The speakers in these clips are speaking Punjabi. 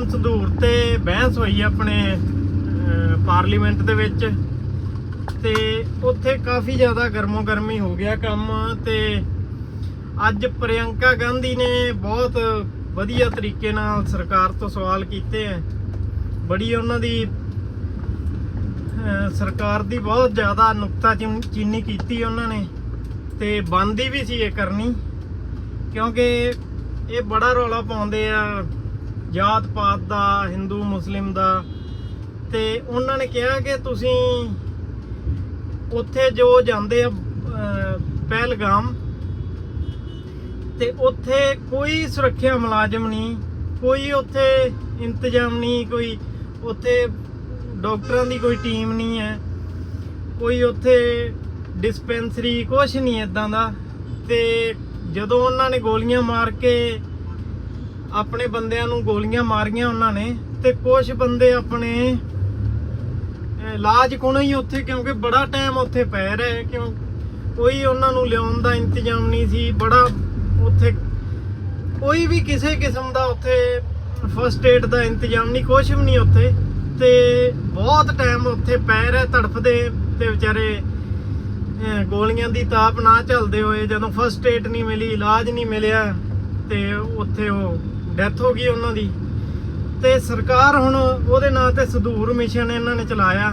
ਸੰਧੂਰ ਤੇ ਬਹਿਸ ਹੋਈ ਆਪਣੇ ਪਾਰਲੀਮੈਂਟ ਦੇ ਵਿੱਚ ਤੇ ਉੱਥੇ ਕਾਫੀ ਜ਼ਿਆਦਾ ਗਰਮੋ ਗਰਮੀ ਹੋ ਗਿਆ ਕੰਮ ਤੇ ਅੱਜ ਪ੍ਰਿਯੰਕਾ ਗਾਂਧੀ ਨੇ ਬਹੁਤ ਵਧੀਆ ਤਰੀਕੇ ਨਾਲ ਸਰਕਾਰ ਤੋਂ ਸਵਾਲ ਕੀਤੇ ਹੈ ਬੜੀ ਉਹਨਾਂ ਦੀ ਸਰਕਾਰ ਦੀ ਬਹੁਤ ਜ਼ਿਆਦਾ ਨੁਕਤਾ ਚੀਨੀ ਕੀਤੀ ਉਹਨਾਂ ਨੇ ਤੇ ਬੰਦੀ ਵੀ ਸੀ ਇਹ ਕਰਨੀ ਕਿਉਂਕਿ ਇਹ ਬੜਾ ਰੌਲਾ ਪਾਉਂਦੇ ਆ ਜਾਤ ਪਾਤ ਦਾ, ਹਿੰਦੂ, ਮੁਸਲਿਮ ਦਾ। ਤੇ ਉਹਨਾਂ ਨੇ ਕਿਹਾ ਕਿ ਤੁਸੀਂ ਉੱਥੇ ਜੋ ਜਾਂਦੇ ਆ ਪਹਿਲਗਾਮ, ਤੇ ਉੱਥੇ ਕੋਈ ਸੁਰੱਖਿਆ ਮੁਲਾਜ਼ਮ ਨਹੀਂ, ਕੋਈ ਉੱਥੇ ਇੰਤਜ਼ਾਮ ਨਹੀਂ, ਕੋਈ ਉੱਥੇ ਡਾਕਟਰਾਂ ਦੀ ਕੋਈ ਟੀਮ ਨਹੀਂ ਹੈ, ਕੋਈ ਉੱਥੇ ਡਿਸਪੈਂਸਰੀ ਕੁਛ ਨਹੀਂ ਇਦਾਂ ਦਾ। ਤੇ ਜਦੋਂ ਉਹਨਾਂ ਨੇ ਗੋਲੀਆਂ ਮਾਰ ਕੇ ਆਪਣੇ ਬੰਦਿਆਂ ਨੂੰ ਗੋਲੀਆਂ ਮਾਰੀਆਂ ਉਹਨਾਂ ਨੇ ਤੇ ਕੁਝ ਬੰਦੇ ਆਪਣੇ ਅਹ, ਇਲਾਜ ਕੋਲੋਂ ਹੀ ਉੱਥੇ ਕਿਉਂਕਿ ਬੜਾ ਟਾਈਮ ਉੱਥੇ ਪੈ ਰਹੇ ਕਿਉਂ ਕੋਈ ਉਹਨਾਂ ਨੂੰ ਲਿਆਉਣ ਦਾ ਇੰਤਜ਼ਾਮ ਨਹੀਂ ਸੀ ਬੜਾ ਉੱਥੇ ਕੋਈ ਵੀ ਕਿਸੇ ਕਿਸਮ ਦਾ ਉੱਥੇ ਫਸਟ ਏਡ ਦਾ ਇੰਤਜ਼ਾਮ ਨਹੀਂ ਕੁਝ ਵੀ ਨਹੀਂ ਉੱਥੇ ਤੇ ਬਹੁਤ ਟਾਈਮ ਉੱਥੇ ਪੈ ਰਹੇ ਤੜਫਦੇ ਤੇ ਵਿਚਾਰੇ ਗੋਲੀਆਂ ਦੀ ਤਾਪ ਨਾ ਚੱਲਦੇ ਹੋਏ ਜਦੋਂ ਫਸਟ ਏਡ ਨਹੀਂ ਮਿਲੀ ਇਲਾਜ ਨਹੀਂ ਮਿਲਿਆ ਤੇ ਉੱਥੇ ਉਹ ਡੈਥ ਹੋ ਗਈ ਉਹਨਾਂ ਦੀ। ਤੇ ਸਰਕਾਰ ਹੁਣ ਉਹਦੇ ਨਾਂ ਤੇ ਸਦੂਰ ਮਿਸ਼ਨ ਇਹਨਾਂ ਨੇ ਚਲਾਇਆ।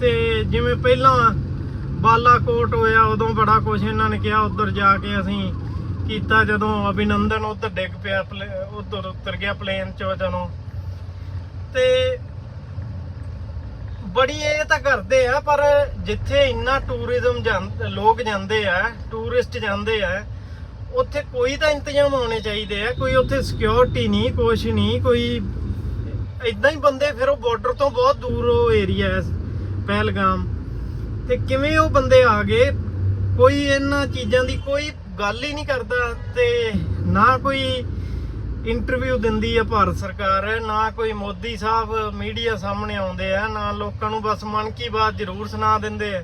ਤੇ ਜਿਵੇਂ ਪਹਿਲਾਂ ਬਾਲਾਕੋਟ ਹੋਇਆ, ਉਦੋਂ ਬੜਾ ਕੁਝ ਇਹਨਾਂ ਨੇ ਕਿਹਾ। ਉਧਰ ਜਾ ਕੇ ਅਸੀਂ ਕੀਤਾ ਜਦੋਂ ਅਭਿਨੰਦਨ, ਉਧਰ ਡਿੱਗ ਪਿਆ ਉਧਰ ਉਤਰ ਗਿਆ ਪਲੇਨ ਚੋਂ ਜਦੋਂ। ਤੇ ਬੜੀ ਇਹ ਤਾਂ ਕਰਦੇ ਆ, ਪਰ ਜਿੱਥੇ ਇੰਨਾ ਟੂਰਿਜ਼ਮ ਲੋਕ ਜਾਂਦੇ ਆ, ਟੂਰਿਸਟ ਜਾਂਦੇ ਆ ਉੱਥੇ ਕੋਈ ਤਾਂ ਇੰਤਜ਼ਾਮ ਹੋਣੇ ਚਾਹੀਦੇ ਆ, ਕੋਈ ਉੱਥੇ ਸਿਕਿਉਰਿਟੀ ਨਹੀਂ, ਕੁਛ ਨਹੀਂ, ਕੋਈ ਇਦਾਂ ਹੀ ਬੰਦੇ ਫਿਰ ਉਹ ਬਾਰਡਰ ਤੋਂ ਬਹੁਤ ਦੂਰ ਉਹ ਏਰੀਆ ਹੈ, ਪਹਿਲਗਾਮ। ਤੇ ਕਿਵੇਂ ਉਹ ਬੰਦੇ ਆ ਗਏ, ਕੋਈ ਇਹਨਾਂ ਚੀਜ਼ਾਂ ਦੀ ਕੋਈ ਗੱਲ ਹੀ ਨਹੀਂ ਕਰਦਾ ਤੇ ਨਾ ਕੋਈ ਇੰਟਰਵਿਊ ਦਿੰਦੀ ਆ ਭਾਰਤ ਸਰਕਾਰ, ਨਾ ਕੋਈ ਮੋਦੀ ਸਾਹਿਬ ਮੀਡੀਆ ਸਾਹਮਣੇ ਆਉਂਦੇ ਆ, ਨਾ ਲੋਕਾਂ ਨੂੰ ਬਸ ਮਨ ਕੀ ਬਾਤ ਜ਼ਰੂਰ ਸੁਣਾ ਦਿੰਦੇ ਆ।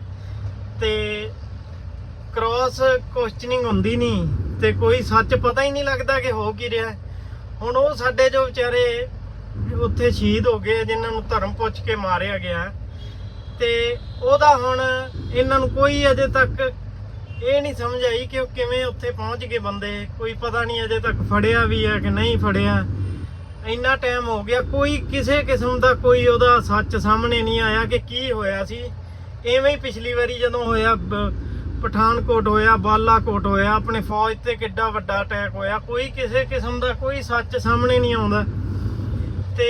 ਤੇ ਕ੍ਰਾਸ ਕੁਐਸਚਨਿੰਗ ਹੁੰਦੀ ਨਹੀਂ। ਤੇ ਕੋਈ ਸੱਚ ਪਤਾ ਹੀ ਨਹੀਂ ਲੱਗਦਾ ਕਿ ਹੋ ਕੀ ਰਿਹਾ। ਹੁਣ ਉਹ ਸਾਡੇ ਜੋ ਵਿਚਾਰੇ ਉੱਥੇ ਸ਼ਹੀਦ ਹੋ ਗਏ, ਜਿਨ੍ਹਾਂ ਨੂੰ ਧਰਮ ਪੁੱਛ ਕੇ ਮਾਰਿਆ ਗਿਆ। ਤੇ ਉਹਦਾ ਹੁਣ ਇਹਨਾਂ ਨੂੰ ਕੋਈ ਅਜੇ ਤੱਕ ਇਹ ਨਹੀਂ ਸਮਝ ਆਈ ਕਿ ਉਹ ਕਿਵੇਂ ਉੱਥੇ ਪਹੁੰਚ ਗਏ ਬੰਦੇ। ਕੋਈ ਪਤਾ ਨਹੀਂ ਅਜੇ ਤੱਕ ਫੜਿਆ ਵੀ ਹੈ ਕਿ ਨਹੀਂ ਫੜਿਆ। ਇੰਨਾ ਟਾਈਮ ਹੋ ਗਿਆ, ਕੋਈ ਕਿਸੇ ਕਿਸਮ ਦਾ ਕੋਈ ਉਹਦਾ ਸੱਚ ਸਾਹਮਣੇ ਨਹੀਂ ਆਇਆ ਕਿ ਕੀ ਹੋਇਆ ਸੀ। ਐਵੇਂ ਹੀ ਪਿਛਲੀ ਵਾਰੀ ਜਦੋਂ ਹੋਇਆ ਪਠਾਨਕੋਟ ਹੋਇਆ, ਬਾਲਾਕੋਟ ਹੋਇਆ, ਆਪਣੇ ਫੌਜ ਤੇ ਕਿੱਡਾ ਵੱਡਾ ਅਟੈਕ ਹੋਇਆ, ਕੋਈ ਕਿਸੇ ਕਿਸਮ ਦਾ ਕੋਈ ਸੱਚ ਸਾਹਮਣੇ ਨਹੀਂ ਆਉਂਦਾ।